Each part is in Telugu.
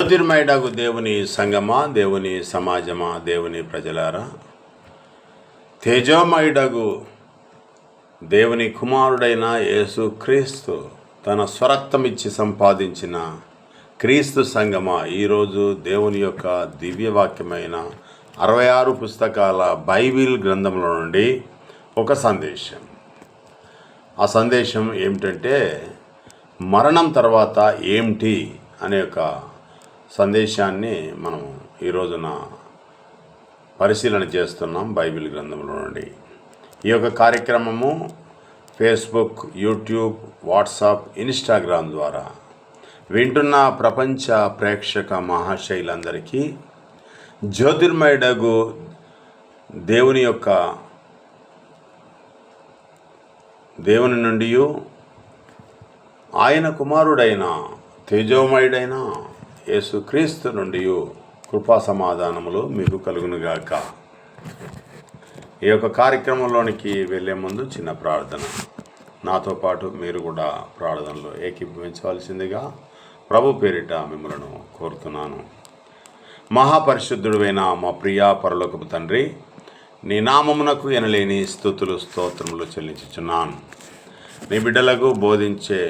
జ్యోతిర్మయుడగు దేవుని సంగమా దేవుని సమాజమా దేవుని ప్రజలారా. తేజోమయుడగు దేవుని కుమారుడైన యేసు క్రీస్తు తన స్వరక్తమిచ్చి సంపాదించిన క్రీస్తు సంగమా ఈరోజు దేవుని యొక్క దివ్యవాక్యమైన అరవై ఆరు పుస్తకాల బైబిల్ గ్రంథంలో నుండి ఒక సందేశం. ఆ సందేశం ఏమిటంటే మరణం తర్వాత ఏమిటి అనే ఒక సందేశాన్ని మనం ఈ రోజున పరిశీలన చేస్తున్నాం బైబిల్ గ్రంథంలో నుండి. ఈ యొక్క కార్యక్రమము ఫేస్బుక్ యూట్యూబ్ వాట్సాప్ ఇన్స్టాగ్రామ్ ద్వారా వింటున్న ప్రపంచ ప్రేక్షక మహాశైలందరికీ జ్యోతిర్మయుడగు దేవుని యొక్క దేవుని నుండి ఆయన కుమారుడైన తేజోమయుడైన యేసుక్రీస్తు నుండి కృపా సమాధానములు మీకు కలుగునుగాక. ఈ యొక్క కార్యక్రమంలోనికి వెళ్ళే ముందు చిన్న ప్రార్థన. నాతో పాటు మీరు కూడా ప్రార్థనలో ఏకీభవించవలసిందిగా ప్రభు పేరిట మిమ్మలను కోరుతున్నాను. మహాపరిశుద్ధుడువైన మా ప్రియా పరలోకపు తండ్రి నీ నామమునకు ఎనలేని స్థుతులు స్తోత్రములు చెల్లించుచున్నాను. నీ బిడ్డలకు బోధించే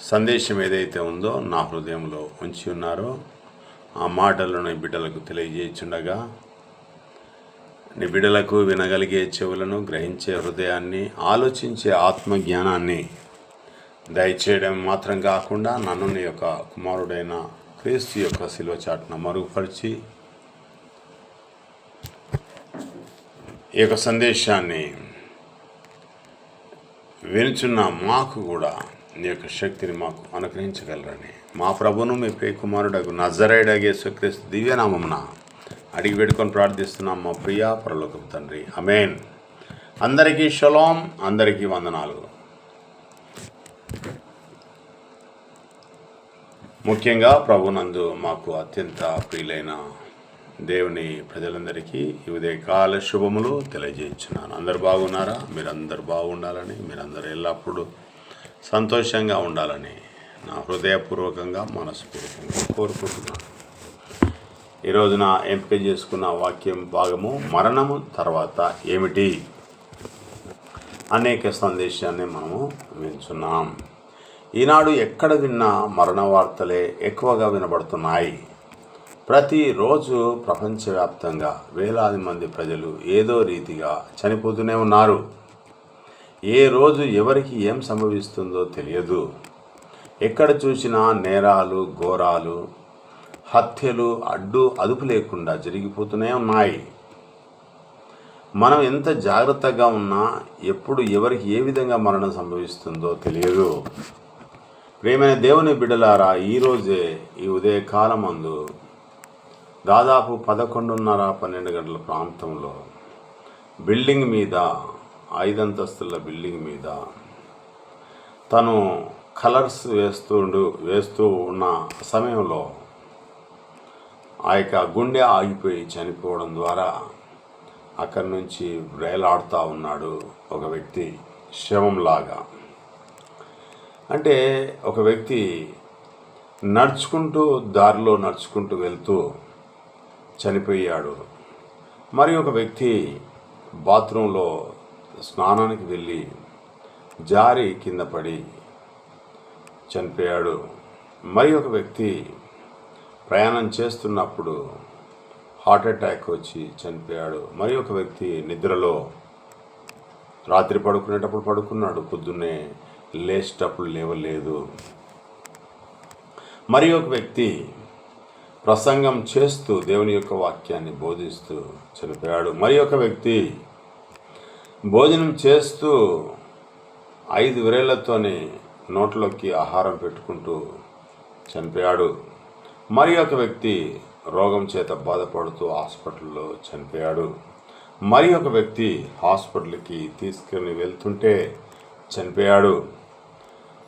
సందేశం ఏదైతే ఉందో నా హృదయంలో ఉంచి ఉన్నారో ఆ మాటలను బిడ్డలకు తెలియజేయుచుండగా నీ బిడ్డలకు వినగలిగే చెవులను గ్రహించే హృదయాన్ని ఆలోచించే ఆత్మజ్ఞానాన్ని దయచేయడం మాత్రం కాకుండా నన్ను నీ యొక్క కుమారుడైన క్రీస్తు యొక్క శిలువ చాటున మరుగుపరిచి ఈ యొక్క సందేశాన్ని వినుచున్న మాకు కూడా నీ యొక్క శక్తిని మాకు అనుగ్రహించగలరని. మా ప్రభును మీ ప్రియ కుమారుడకు నజరైడగే సుక్రీస్తు దివ్యనామమున అడిగి పెట్టుకొని ప్రార్థిస్తున్నాం. మా ప్రియ పరలోకపు తండ్రి. అమేన్ అందరికీ షలోం అందరికీ వందనాలు. ముఖ్యంగా ప్రభునందు మాకు అత్యంత ప్రియులైన దేవుని ప్రజలందరికీ ఈ ఉదయకాల శుభములు తెలియజేస్తున్నాను. అందరు బాగున్నారా? మీరందరూ బాగుండాలని మీరందరూ ఎల్లప్పుడూ సంతోషంగా ఉండాలని నా హృదయపూర్వకంగా మనస్పూర్వకంగా కోరుకుంటున్నాను. ఈ రోజున ఎంపిక చేసుకున్న వాక్యం భాగము మరణము తర్వాత ఏమిటి? అనేక సందేశాన్ని మనము వింటున్నాం. ఈనాడు ఎక్కడ విన్నా మరణ వార్తలే ఎక్కువగా వినబడుతున్నాయి. ప్రతిరోజు ప్రపంచవ్యాప్తంగా వేలాది మంది ప్రజలు ఏదో రీతిగా చనిపోతూనే ఉన్నారు. ఏ రోజు ఎవరికి ఏం సంభవిస్తుందో తెలియదు. ఎక్కడ చూసినా నేరాలు ఘోరాలు హత్యలు అడ్డు అదుపు లేకుండా జరిగిపోతూనే ఉన్నాయి. మనం ఎంత జాగ్రత్తగా ఉన్నా ఎప్పుడు ఎవరికి ఏ విధంగా మరణం సంభవిస్తుందో తెలియదు. ప్రేమైన దేవుని బిడ్డలారా ఈరోజే ఈ ఉదయకాలమందు దాదాపు పదకొండున్నర పన్నెండు గంటల ప్రాంతంలో బిల్డింగ్ మీద ఐదంతస్తుల బిల్డింగ్ మీద తను కలర్స్ వేస్తుండు వేస్తూ ఉన్న సమయంలో ఆ యొక్క గుండె ఆగిపోయి చనిపోవడం ద్వారా అక్కడి నుంచి వేలాడుతూ ఉన్నాడు ఒక వ్యక్తి శవంలాగా. అంటే ఒక వ్యక్తి నడుచుకుంటూ దారిలో నడుచుకుంటూ వెళ్తూ చనిపోయాడు. మరి ఒక వ్యక్తి బాత్రూంలో స్నానానికి వెళ్ళి జారి కింద పడి చనిపోయాడు. మరి ఒక వ్యక్తి ప్రయాణం చేస్తున్నప్పుడు హార్ట్ అటాక్ వచ్చి చనిపోయాడు. మరి ఒక వ్యక్తి నిద్రలో రాత్రి పడుకునేటప్పుడు పడుకున్నాడు. పొద్దున్నే లేచేటప్పుడు లేవలేదు. మరి ఒక వ్యక్తి ప్రసంగం చేస్తూ దేవుని యొక్క వాక్యాన్ని బోధిస్తూ చనిపోయాడు. మరి ఒక వ్యక్తి భోజనం చేస్తూ ఐదు విరేళ్ళతోనే నోట్లోకి ఆహారం పెట్టుకుంటూ చనిపోయాడు. మరి ఒక వ్యక్తి రోగం చేత బాధపడుతూ హాస్పిటల్లో చనిపోయాడు. మరి ఒక వ్యక్తి హాస్పిటల్కి తీసుకుని వెళ్తుంటే చనిపోయాడు.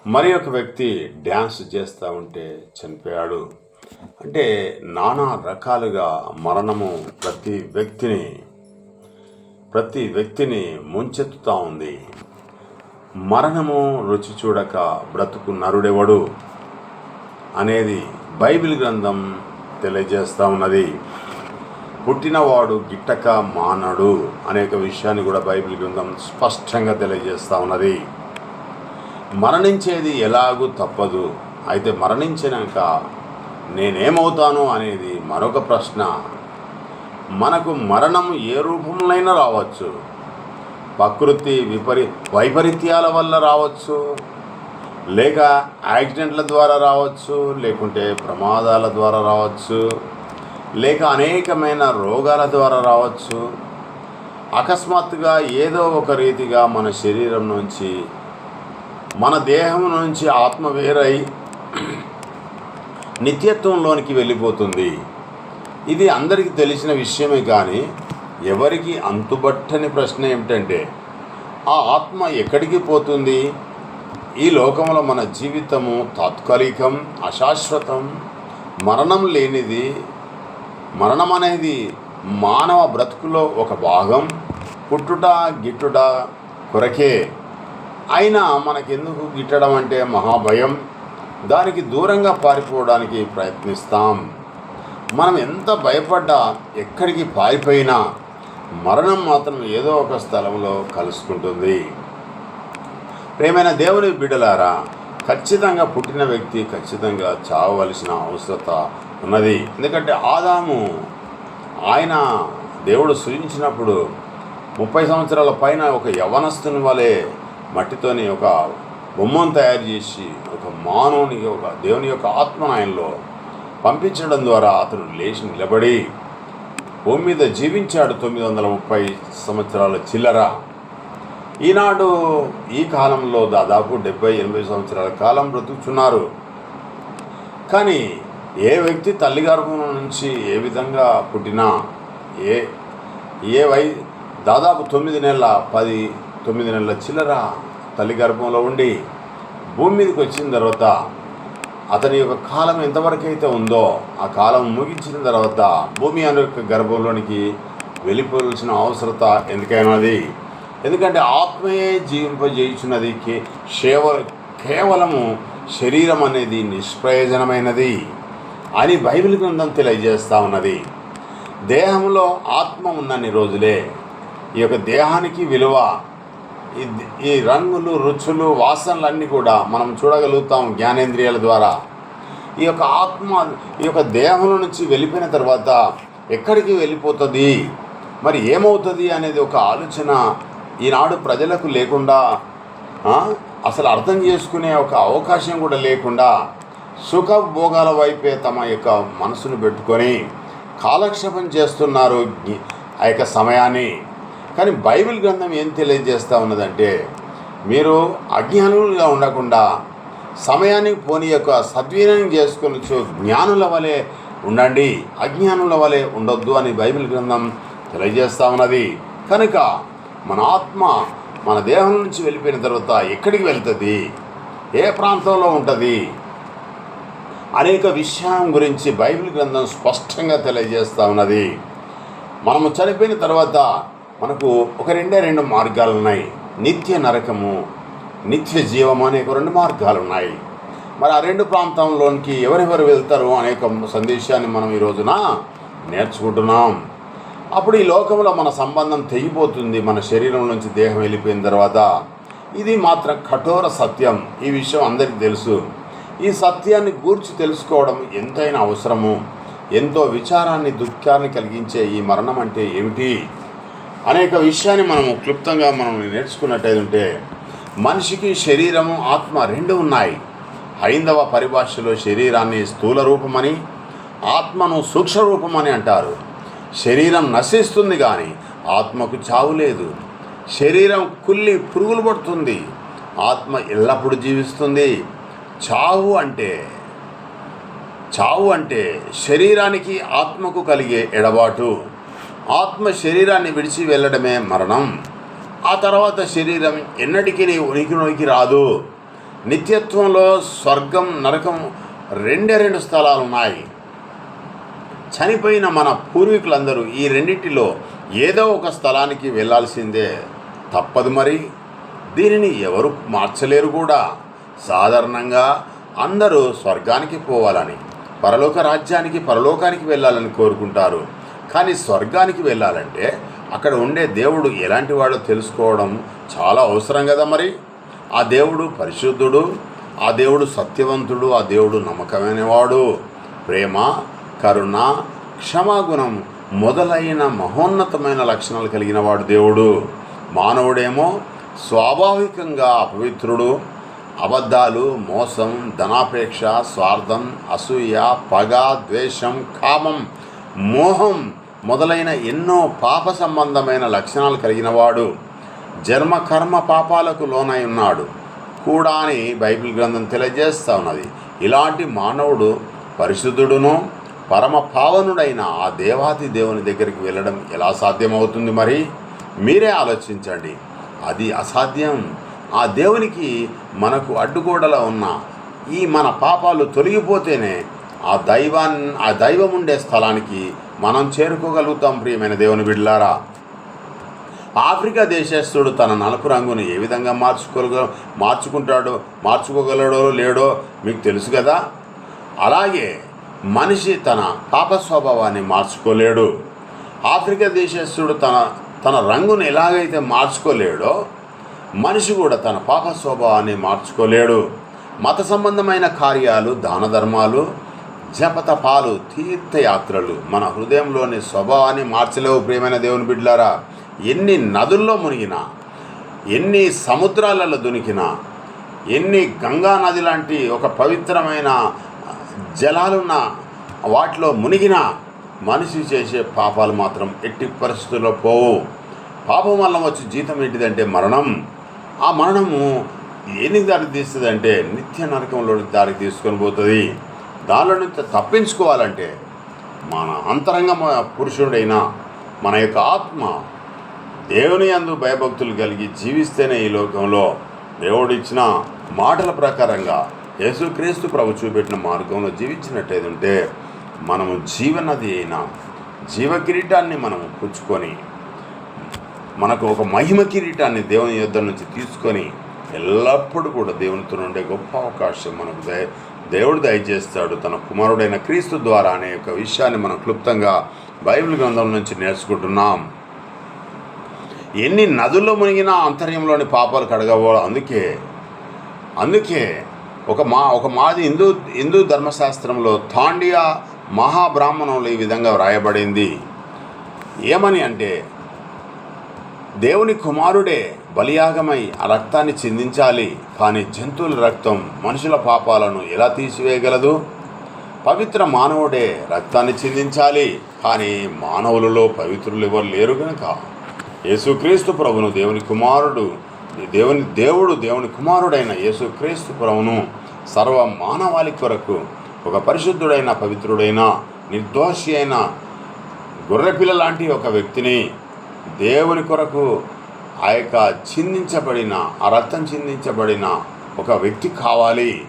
మరి ఒక వ్యక్తి డ్యాన్స్ చేస్తూ ఉంటే చనిపోయాడు. అంటే నానా రకాలుగా మరణము ప్రతి వ్యక్తిని ప్రతి వ్యక్తిని ముంచెత్తుతూ ఉంది. మరణము రుచి చూడక బ్రతుకు నరుడెవడు? అనేది బైబిల్ గ్రంథం తెలియజేస్తూ ఉన్నది. పుట్టినవాడు గిట్టక మానడు అనేక విషయాన్ని కూడా బైబిల్ గ్రంథం స్పష్టంగా తెలియజేస్తూ ఉన్నది. మరణించేది ఎలాగూ తప్పదు. అయితే మరణించినాక నేనేమవుతాను అనేది మరొక ప్రశ్న. మనకు మరణం ఏ రూపంలోనైనా రావచ్చు. ప్రకృతి విపరీ వైపరీత్యాల వల్ల రావచ్చు. లేక యాక్సిడెంట్ల ద్వారా రావచ్చు. లేకుంటే ప్రమాదాల ద్వారా రావచ్చు. లేక అనేకమైన రోగాల ద్వారా రావచ్చు. అకస్మాత్తుగా ఏదో ఒక రీతిగా మన శరీరం నుంచి మన దేహం నుంచి ఆత్మ వేరై నిత్యత్వంలోనికి వెళ్ళిపోతుంది. ఇది అందరికీ తెలిసిన విషయమే కానీ ఎవరికి అంతుబట్టని ప్రశ్న ఏమిటంటే ఆ ఆత్మ ఎక్కడికి పోతుంది? ఈ లోకంలో మన జీవితము తాత్కాలికం అశాశ్వతం మరణం లేనిది మరణం అనేది మానవ బ్రతుకులో ఒక భాగం పుట్టుట గిట్టుట కొరకే. అయినా మనకెందుకు గిట్టడం అంటే మహాభయం? దానికి దూరంగా పారిపోవడానికి ప్రయత్నిస్తాం. మనం ఎంత భయపడ్డా ఎక్కడికి పారిపోయినా మరణం మాత్రం ఏదో ఒక స్థలంలో కలుసుకుంటుంది. ప్రేమైన దేవుని బిడ్డలారా ఖచ్చితంగా పుట్టిన వ్యక్తి ఖచ్చితంగా చావవలసిన అవసరత ఉన్నది. ఎందుకంటే ఆదాము ఆయన దేవుడు సృజించినప్పుడు ముప్పై సంవత్సరాల పైన ఒక యవనస్తుని వలె మట్టితోని ఒక బొమ్మను తయారు చేసి ఒక మానవునికి ఒక దేవుని యొక్క ఆత్మను ఆయనలో పంపించడం ద్వారా అతడు లేచి నిలబడి భూమి మీద జీవించాడు తొమ్మిది వందల ముప్పై సంవత్సరాల చిల్లర. ఈనాడు ఈ కాలంలో దాదాపు డెబ్బై ఎనభై సంవత్సరాల కాలం బ్రతుకుతున్నారు కానీ ఏ వ్యక్తి తల్లి గర్భం నుంచి ఏ విధంగా పుట్టినా ఏ ఏ వై దాదాపు తొమ్మిది నెలల పది తొమ్మిది నెలల చిల్లర తల్లి గర్భంలో ఉండి భూమి మీదకి వచ్చిన తర్వాత అతని యొక్క కాలం ఎంతవరకు అయితే ఉందో ఆ కాలం ముగించిన తర్వాత భూమి అనే యొక్క గర్భంలోనికి వెళ్ళిపోవలసిన అవసరత ఎందుకైనది? ఎందుకంటే ఆత్మయే జీవింపజేయుచున్నది కే సేవ కేవలము శరీరం అనేది నిష్ప్రయోజనమైనది అని బైబిల్ గ్రంథం తెలియజేస్తూ ఉన్నది. దేహంలో ఆత్మ ఉన్నన్ని రోజులే. ఈ యొక్క దేహానికి విలువ ఈ ఈ రంగులు రుచులు వాసనలన్నీ కూడా మనం చూడగలుగుతాం జ్ఞానేంద్రియాల ద్వారా. ఈ యొక్క ఆత్మ ఈ యొక్క దేహంలో నుంచి వెళ్ళిపోయిన తర్వాత ఎక్కడికి వెళ్ళిపోతుంది? మరి ఏమవుతుంది అనేది ఒక ఆలోచన ఈనాడు ప్రజలకు లేకుండా అసలు అర్థం చేసుకునే ఒక అవకాశం కూడా లేకుండా సుఖ భోగాల వైపే తమ యొక్క మనసును పెట్టుకొని కాలక్షేపం చేస్తున్నారు ఆ యొక్క సమయాన్ని. కానీ బైబిల్ గ్రంథం ఏం తెలియజేస్తూ ఉన్నదంటే మీరు అజ్ఞానులుగా ఉండకుండా సమయానికి పోని యొక్క సద్వినియోగం చేసుకొని జ్ఞానుల వలె ఉండండి. అజ్ఞానుల వలె ఉండొద్దు అని బైబిల్ గ్రంథం తెలియజేస్తూ ఉన్నది. కనుక మన ఆత్మ మన దేహం నుంచి వెళ్ళిపోయిన తర్వాత ఎక్కడికి వెళ్తుంది? ఏ ప్రాంతంలో ఉంటుంది? అనేక విషయం గురించి బైబిల్ గ్రంథం స్పష్టంగా తెలియజేస్తూ ఉన్నది. మనము చనిపోయిన తర్వాత మనకు ఒక రెండే రెండు మార్గాలు ఉన్నాయి నిత్య నరకము నిత్య జీవము అనే ఒక రెండు మార్గాలు ఉన్నాయి మరి ఆ రెండు ప్రాంతంలోనికి ఎవరెవరు వెళ్తారు అనే ఒక సందేశాన్ని మనం ఈ రోజున నేర్చుకుంటున్నాం. అప్పుడు ఈ లోకంలో మన సంబంధం తెగిపోతుంది మన శరీరం నుంచి దేహం వెళ్ళిపోయిన తర్వాత. ఇది మాత్రం కఠోర సత్యం. ఈ విషయం అందరికీ తెలుసు. ఈ సత్యాన్ని గూర్చి తెలుసుకోవడం ఎంతైనా అవసరము. ఎంతో విచారాన్ని దుఃఖాన్ని కలిగించే ఈ మరణం అంటే ఏమిటి? అనేక విషయాన్ని మనము క్లుప్తంగా మనం నేర్చుకున్నట్టయితే మనిషికి శరీరము ఆత్మ రెండు ఉన్నాయి. హైందవ పరిభాషలో శరీరాన్ని స్థూల రూపమని ఆత్మను సూక్ష్మరూపమని అంటారు. శరీరం నశిస్తుంది కానీ ఆత్మకు చావు లేదు. శరీరం కుల్లి పురుగులు పడుతుంది. ఆత్మ ఎల్లప్పుడూ జీవిస్తుంది. చావు అంటే చావు అంటే శరీరానికి ఆత్మకు కలిగే ఎడబాటు. ఆత్మ శరీరాన్ని విడిచి వెళ్ళడమే మరణం. ఆ తర్వాత శరీరం ఎన్నటికీ ఉనికిలోకి రాదు. నిత్యత్వంలో స్వర్గం నరకం రెండే రెండు స్థలాలు ఉన్నాయి. చనిపోయిన మన పూర్వీకులందరూ ఈ రెండింటిలో ఏదో ఒక స్థలానికి వెళ్ళాల్సిందే. తప్పదు మరి. దీనిని ఎవరు మార్చలేరు కూడా. సాధారణంగా అందరూ స్వర్గానికి పోవాలని పరలోక రాజ్యానికి పరలోకానికి వెళ్ళాలని కోరుకుంటారు. కానీ స్వర్గానికి వెళ్ళాలంటే అక్కడ ఉండే దేవుడు ఎలాంటి వాడో తెలుసుకోవడం చాలా అవసరం కదా మరి. ఆ దేవుడు పరిశుద్ధుడు ఆ దేవుడు సత్యవంతుడు ఆ దేవుడు నమ్మకమైనవాడు. ప్రేమ కరుణ క్షమాగుణం మొదలైన మహోన్నతమైన లక్షణాలు కలిగిన వాడు దేవుడు. మానవుడేమో స్వాభావికంగా అపవిత్రుడు అబద్ధాలు మోసం ధనాపేక్ష స్వార్థం అసూయ పగ ద్వేషం కామం మోహం మొదలైన ఎన్నో పాప సంబంధమైన లక్షణాలు కలిగినవాడు జన్మ కర్మ పాపాలకు లోనై ఉన్నాడు. కూడా అని బైబిల్ గ్రంథం తెలియజేస్తూ ఉన్నది. ఇలాంటి మానవుడు పరిశుద్ధుడును పరమ పావనుడైన ఆ దేవాది దేవుని దగ్గరికి వెళ్ళడం ఎలా సాధ్యమవుతుంది మరి? మీరే ఆలోచించండి. అది అసాధ్యం. ఆ దేవునికి మనకు అడ్డుగోడలో ఉన్న ఈ మన పాపాలు తొలగిపోతేనే ఆ దైవాన్ ఆ దైవం ఉండే స్థలానికి మనం చేరుకోగలుగుతాం ప్రియమైన దేవుని బిడ్లారా ఆఫ్రికా దేశస్థుడు తన నలుపు రంగును ఏ విధంగా మార్చుకోగ మార్చుకుంటాడో మార్చుకోగలడో లేడో మీకు తెలుసు కదా? అలాగే మనిషి తన పాప స్వభావాన్ని మార్చుకోలేడు. ఆఫ్రికా దేశస్థుడు తన తన రంగును ఎలాగైతే మార్చుకోలేడో మనిషి కూడా తన పాప స్వభావాన్ని మార్చుకోలేడు. మత సంబంధమైన కార్యాలు దాన ధర్మాలు జపతపాలు తీర్థయాత్రలు. మన హృదయంలోని స్వభావాన్ని మార్చలేవు ప్రియమైన దేవుని బిడ్డలారా. ఎన్ని నదుల్లో మునిగినా ఎన్ని సముద్రాలలో దునికినా ఎన్ని గంగా నది లాంటి ఒక పవిత్రమైన జలాలున్న వాటిలో మునిగినా మనిషి చేసే పాపాలు మాత్రం ఎట్టి పరిస్థితుల్లో పోవు. పాపం వల్ల వచ్చే జీతం ఏంటిదంటే మరణం. ఆ మరణము దేనికి దారి తీస్తుంది అంటే నిత్య నరకంలోకి దారి తీసుకొని పోతుంది. దానిలో నుంచి తప్పించుకోవాలంటే మన అంతరంగ పురుషుడైన మన యొక్క ఆత్మ దేవుని అందు భయభక్తులు కలిగి జీవిస్తేనే ఈ లోకంలో దేవుడిచ్చిన మాటల ప్రకారంగా యేసుక్రీస్తు ప్రభు చూపెట్టిన మార్గంలో జీవించినట్టయితే ఉంటే మనము జీవనది అయిన జీవ కిరీటాన్ని మనము పుచ్చుకొని మనకు ఒక మహిమ కిరీటాన్ని దేవుని యుద్ధం నుంచి తీసుకొని ఎల్లప్పుడూ కూడా దేవునితో ఉండే గొప్ప అవకాశం మనకు దయ దేవుడు దయచేస్తాడు. తన కుమారుడైన క్రీస్తు ద్వారా అనే యొక్క విషయాన్ని మనం క్లుప్తంగా బైబిల్ గ్రంథం నుంచి నేర్చుకుంటున్నాం. ఎన్ని నదుల్లో మునిగినా అంతర్యంలోని పాపాలు కడగవో అందుకే అందుకే ఒక మా ఒక మాది హిందూ హిందూ ధర్మశాస్త్రంలో తాండియా మహాబ్రాహ్మణంలో ఈ విధంగా వ్రాయబడింది. ఏమని అంటే దేవుని కుమారుడే బలియాగమై ఆ రక్తాన్ని చిందించాలి కానీ జంతువుల రక్తం మనుషుల పాపాలను ఎలా తీసివేయగలదు? పవిత్ర మానవుడే రక్తాన్ని చిందించాలి కానీ మానవులలో పవిత్రులు ఎవరు లేరు కనుక యేసుక్రీస్తు ప్రభును దేవుని కుమారుడు దేవుని దేవుడు దేవుని కుమారుడైన యేసుక్రీస్తు ప్రభును సర్వ మానవాళి కొరకు ఒక పరిశుద్ధుడైన పవిత్రుడైన నిర్దోషి అయిన గొర్రెపిల్ల లాంటి ఒక వ్యక్తిని దేవుని కొరకు ఆ యొక్క చిందించబడిన ఆ రక్తం చిందించబడిన ఒక వ్యక్తి కావాలి.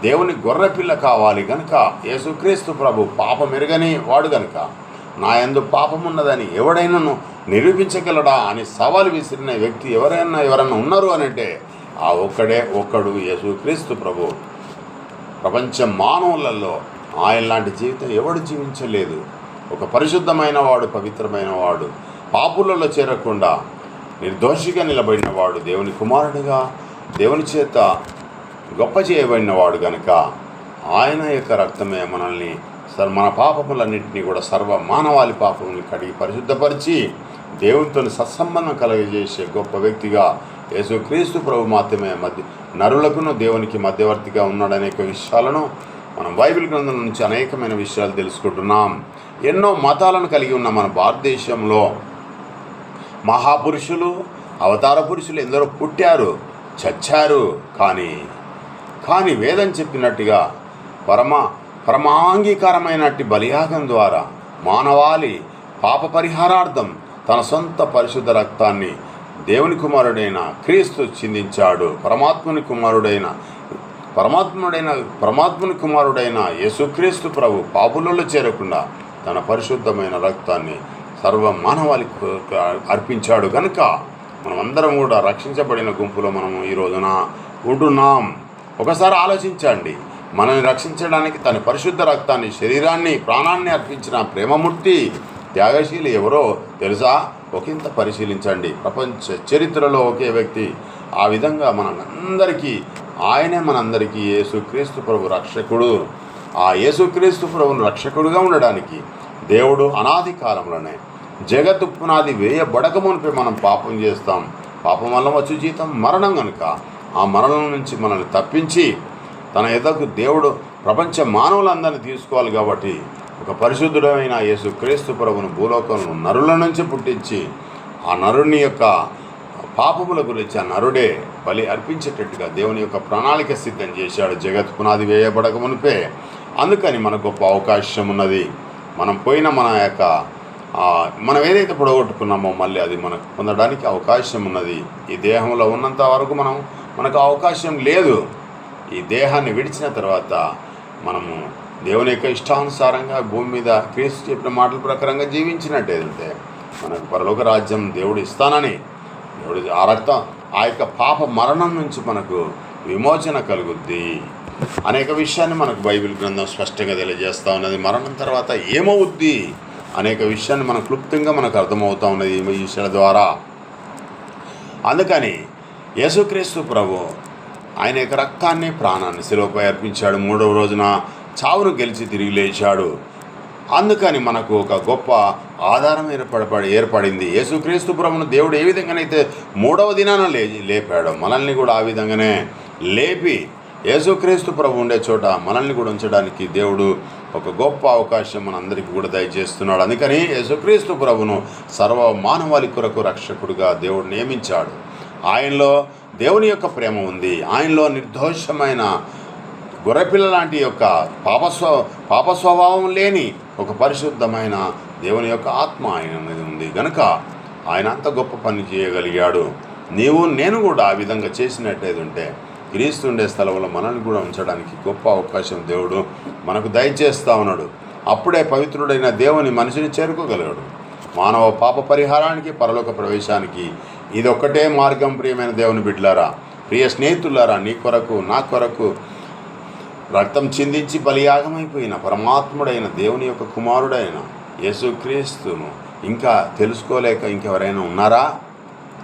దేవుని గొర్రెపిల్ల కావాలి కనుక యేసుక్రీస్తు ప్రభు పాపం ఎరగని వాడు కనుక నా ఎందు పాపం ఉన్నదని ఎవడైనాను నిరూపించగలడా అని సవాలు విసిరిన వ్యక్తి ఎవరైనా ఎవరైనా ఉన్నారు అని అంటే ఆ ఒక్కడే ఒక్కడు యేసుక్రీస్తు ప్రభు. ప్రపంచ మానవులలో ఆయన లాంటి జీవితం ఎవడు జీవించలేదు. ఒక పరిశుద్ధమైన వాడు పవిత్రమైన వాడు. పాపులలో చేరకుండా నిర్దోషిగా నిలబడిన వాడు దేవుని కుమారుడిగా దేవుని చేత గొప్ప చేయబడిన వాడు గనుక ఆయన యొక్క రక్తమే మనల్ని సర్ మన పాపములన్నింటినీ కూడా సర్వ మానవాళి పాపముని కడిగి పరిశుద్ధపరిచి దేవునితో సత్సంబంధం కలగజేసే గొప్ప వ్యక్తిగా యేసుక్రీస్తు ప్రభు మాత్రమే మధ్య నరులకును దేవునికి మధ్యవర్తిగా ఉన్నాడు అనేక విషయాలను మనం బైబిల్ గ్రంథం నుంచి అనేకమైన విషయాలు తెలుసుకుంటున్నాం. ఎన్నో మతాలను కలిగి ఉన్న మన భారతదేశంలో మహాపురుషులు అవతార పురుషులు ఎందరో పుట్టారు చచ్చారు. కానీ కానీ వేదం చెప్పినట్టుగా పరమ పరమాంగీకారమైనట్టి బలియాగం ద్వారా మానవాళి పాప పరిహారార్థం తన సొంత పరిశుద్ధ రక్తాన్ని దేవుని కుమారుడైన క్రీస్తు చిందించాడు. పరమాత్ముని కుమారుడైన పరమాత్ముడైన పరమాత్ముని కుమారుడైన యేసుక్రీస్తు ప్రభు పాపులలో చేరకుండా తన పరిశుద్ధమైన రక్తాన్ని సర్వ మానవాళికి అర్పించాడు కనుక మనమందరం కూడా రక్షించబడిన గుంపులో మనము ఈ రోజున ఉంటున్నాం. ఒకసారి ఆలోచించండి. మనల్ని రక్షించడానికి తన పరిశుద్ధ రక్తాన్ని శరీరాన్ని ప్రాణాన్ని అర్పించిన ప్రేమమూర్తి త్యాగశీలి ఎవరో తెలుసా? ఒకంత పరిశీలించండి. ప్రపంచ చరిత్రలో ఒకే వ్యక్తి. ఆ విధంగా మనందరికీ ఆయనే మనందరికీ యేసుక్రీస్తు ప్రభు రక్షకుడు. ఆ యేసుక్రీస్తు ప్రభును రక్షకుడుగా ఉండడానికి దేవుడు అనాది కాలంలోనే జగత్తు పునాది వేయబడకమునిపై మనం పాపం చేస్తాం. పాపం వల్ల వచ్చే జీతం మరణం కనుక ఆ మరణం నుంచి మనల్ని తప్పించి తన ఎదకు దేవుడు ప్రపంచ మానవులందరినీ తీసుకోవాలి కాబట్టి ఒక పరిశుద్ధుడమైన యేసు క్రీస్తు ప్రభును భూలోకంలో నరుల నుంచి పుట్టించి ఆ నరుని యొక్క పాపముల గురించి ఆ నరుడే బలి అర్పించేటట్టుగా దేవుని యొక్క ప్రణాళిక సిద్ధం చేశాడు. జగత్ పునాది వేయబడక మునిపే. అందుకని మనకు గొప్ప అవకాశం ఉన్నది. మనం పోయిన మన యొక్క మనం ఏదైతే పొడగొట్టుకున్నామో మళ్ళీ అది మనకు పొందడానికి అవకాశం ఉన్నది. ఈ దేహంలో ఉన్నంత వరకు మనం మనకు అవకాశం లేదు. ఈ దేహాన్ని విడిచిన తర్వాత మనము దేవుని యొక్క ఇష్టానుసారంగా భూమి మీద క్రీస్తు చెప్పిన మాటల ప్రకారంగా జీవించినట్టయితే మనకు పరలోక రాజ్యం దేవుడు ఇస్తానని దేవుడు ఆ రక్తం ఆ యొక్క పాప మరణం నుంచి మనకు విమోచన కలుగుద్ది. అనేక విషయాన్ని మనకు బైబిల్ గ్రంథం స్పష్టంగా తెలియజేస్తూ ఉన్నది. మరణం తర్వాత ఏమవుద్ది? అనేక విషయాన్ని మనకు క్లుప్తంగా మనకు అర్థమవుతూ ఉన్నది ఈ విషయాల ద్వారా. అందుకని యేసుక్రీస్తు ప్రభు ఆయన యొక్క రక్తాన్ని ప్రాణాన్ని శిలువపై అర్పించాడు. మూడవ రోజున చావును గెలిచి తిరిగి లేచాడు. అందుకని మనకు ఒక గొప్ప ఆధారం ఏర్పడపడి ఏర్పడింది. యేసుక్రీస్తు ప్రభును దేవుడు ఏ విధంగానైతే మూడవ దినాన లే లేపాడో మనల్ని కూడా ఆ విధంగానే లేపి యేసుక్రీస్తు ప్రభు ఉండే చోట మనల్ని కూడా ఉంచడానికి దేవుడు ఒక గొప్ప అవకాశం మనందరికీ కూడా దయచేస్తున్నాడు. అందుకని యేసుక్రీస్తు ప్రభును సర్వ మానవాళి కొరకు రక్షకుడిగా దేవుడు నియమించాడు. ఆయనలో దేవుని యొక్క ప్రేమ ఉంది. ఆయనలో నిర్దోషమైన గొర్రెపిల్ల లాంటి యొక్క పాపస్వ పాప స్వభావం లేని ఒక పరిశుద్ధమైన దేవుని యొక్క ఆత్మ ఆయన అనేది ఉంది. గనుక ఆయన అంత గొప్ప పని చేయగలిగాడు. నీవు నేను కూడా ఆ విధంగా చేసినట్టయితే ఉంటే క్రీస్తుండే స్థలంలో మనల్ని కూడా ఉంచడానికి గొప్ప అవకాశం దేవుడు మనకు దయచేస్తా ఉన్నాడు. అప్పుడే పవిత్రుడైన దేవుని మనిషిని చేరుకోగలడు మానవ పాప పరిహారానికి పరలోక ప్రవేశానికి ఇదొక్కటే మార్గం ప్రియమైన దేవుని బిడ్డలారా. ప్రియ స్నేహితులారా నీ కొరకు నా కొరకు రక్తం చిందించి బలియాగమైపోయిన పరమాత్ముడైన దేవుని యొక్క కుమారుడైన యేసుక్రీస్తును ఇంకా తెలుసుకోలేక ఇంకెవరైనా ఉన్నారా?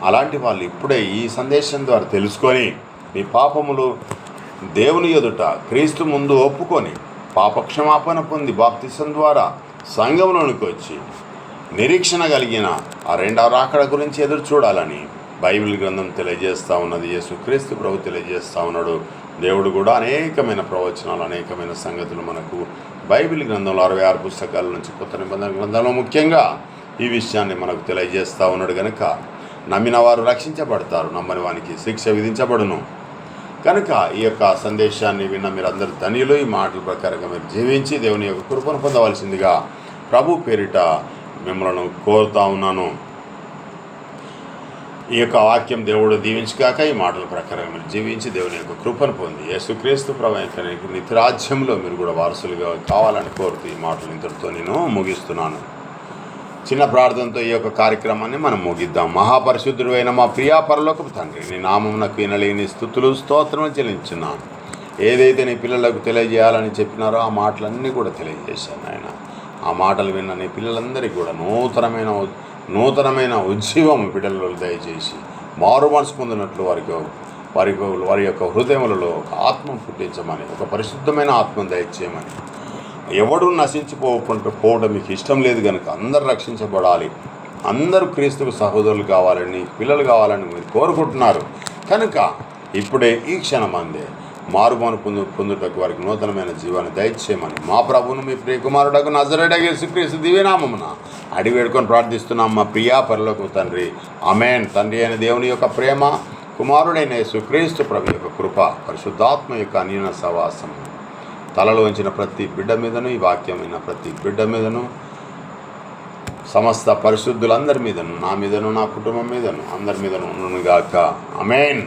అలాంటి వాళ్ళు ఇప్పుడే ఈ సందేశం ద్వారా తెలుసుకొని మీ పాపములు దేవుని ఎదుట క్రీస్తు ముందు ఒప్పుకొని పాపక్షమాపణ పొంది బాప్తిసం ద్వారా సంఘంలోనికి వచ్చి నిరీక్షణ కలిగిన ఆ రెండవ రాకడ గురించి ఎదురు చూడాలని బైబిల్ గ్రంథం తెలియజేస్తూ ఉన్నది. యేసుక్రీస్తు ప్రభు తెలియజేస్తూ ఉన్నాడు. దేవుడు కూడా అనేకమైన ప్రవచనాలు అనేకమైన సంగతులు మనకు బైబిల్ గ్రంథంలో అరవై ఆరు పుస్తకాల నుంచి కొత్త నిబంధన గ్రంథంలో ముఖ్యంగా ఈ విషయాన్ని మనకు తెలియజేస్తూ ఉన్నాడు కనుక నమ్మిన వారు రక్షించబడతారు. నమ్మని వానికి శిక్ష విధించబడును. కనుక ఈ యొక్క సందేశాన్ని విన్న మీరు అందరూ ధనియులు. ఈ మాటల ప్రకారంగా మీరు జీవించి దేవుని యొక్క కృపను పొందవలసిందిగా ప్రభు పేరిట మిమ్మల్ని కోరుతా ఉన్నాను. ఈ యొక్క వాక్యం దేవుడు దీవించగాక ఈ మాటల ప్రకారం మీరు జీవించి దేవుని యొక్క కృపను పొంది యేసుక్రీస్తు ప్రభు నిత్యరాజ్యంలో మీరు కూడా వారసులుగా కావాలని కోరుతూ ఈ మాటలు ఇంతటితో నేను ముగిస్తున్నాను. చిన్న ప్రార్థనతో ఈ యొక్క కార్యక్రమాన్ని మనం ముగిద్దాం. మహాపరిశుద్ధుడు అయిన మా ప్రియా పరలోకపు తండ్రి నీ నామం నాకు వినలేని స్థుతులు స్తోత్రం చెల్లించున్నాను ఏదైతే నీ పిల్లలకు తెలియజేయాలని చెప్పినారో ఆ మాటలన్నీ కూడా తెలియజేశాను ఆయన ఆ మాటలు విన్న నీ పిల్లలందరికీ కూడా నూతనమైన నూతనమైన ఉజ్జీవం పిల్లలలో దయచేసి మారు మనసు పొందినట్లు వారికి వారి వారి యొక్క హృదయములలో ఒక ఆత్మ పుట్టించమని ఒక పరిశుద్ధమైన ఆత్మ దయచేయమని ఎవడు నశించిపోకుండా పోవడం మీకు ఇష్టం లేదు కనుక అందరు రక్షించబడాలి. అందరూ క్రీస్తుకు సహోదరులు కావాలని పిల్లలు కావాలని మీరు కోరుకుంటున్నారు. కనుక ఇప్పుడే ఈ క్షణం అందే. పొందు పొందుటకు వారికి నూతనమైన జీవాన్ని దయచేయమని మా ప్రభువును మీ ప్రియకుమారుడకు కుమారుడకు నజరేడగే శ్రీక్రీస్తు దివ్యనామమున అడివేడుకొని ప్రార్థిస్తున్నాం. మా ప్రియా పరలోకు తండ్రి అమేన్ తండ్రి అయిన దేవుని యొక్క ప్రేమ కుమారుడైన యేసుక్రీస్తు ప్రభు యొక్క కృప పరిశుద్ధాత్మ యొక్క అన్యన సవాసము తలలో ఉంచిన ప్రతి బిడ్డ మీదను ఈ వాక్యమైన ప్రతి బిడ్డ మీదను సమస్త పరిశుద్ధులందరి మీదను నా మీదను నా కుటుంబం మీదను అందరి మీదను ఉండునుగాక. అమేన్